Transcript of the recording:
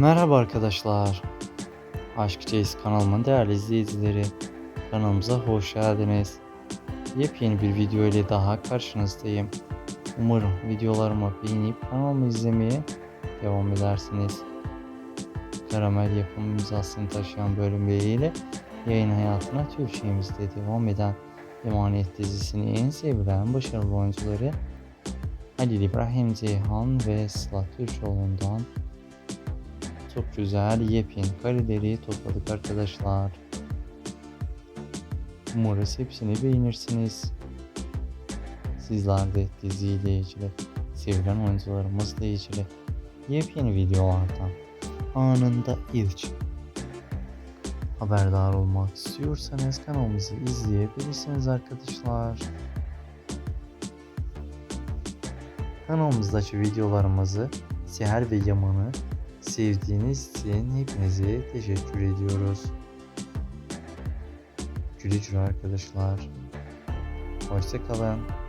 Merhaba arkadaşlar. Aşk Çeyiz kanalımın değerli izleyicileri. Kanalımıza hoş geldiniz. Yepyeni bir video ile daha karşınızdayım. Umarım videolarımı beğenip kanalımı izlemeye devam edersiniz. Karamel yapım imzasını taşıyan bölüm ile yayın hayatına Türkçemizde devam eden Emanet dizisinin en sevilen başarılı oyuncuları Halil İbrahim Ceyhan ve Sıla Türkoğlu'ndan çok güzel yepyeni kareleri topladık arkadaşlar. Umarız hepsini beğenirsiniz. Sizler de diziyle ilgili, sevilen oyuncularımızla ilgili yepyeni videolardan anında ilk haberdar olmak istiyorsanız kanalımızı izleyebilirsiniz arkadaşlar. Kanalımızdaki videolarımızı Seher ve Yaman'ı sevdiğiniz için hepinize teşekkür ediyoruz. Güle güle arkadaşlar. Hoşçakalın.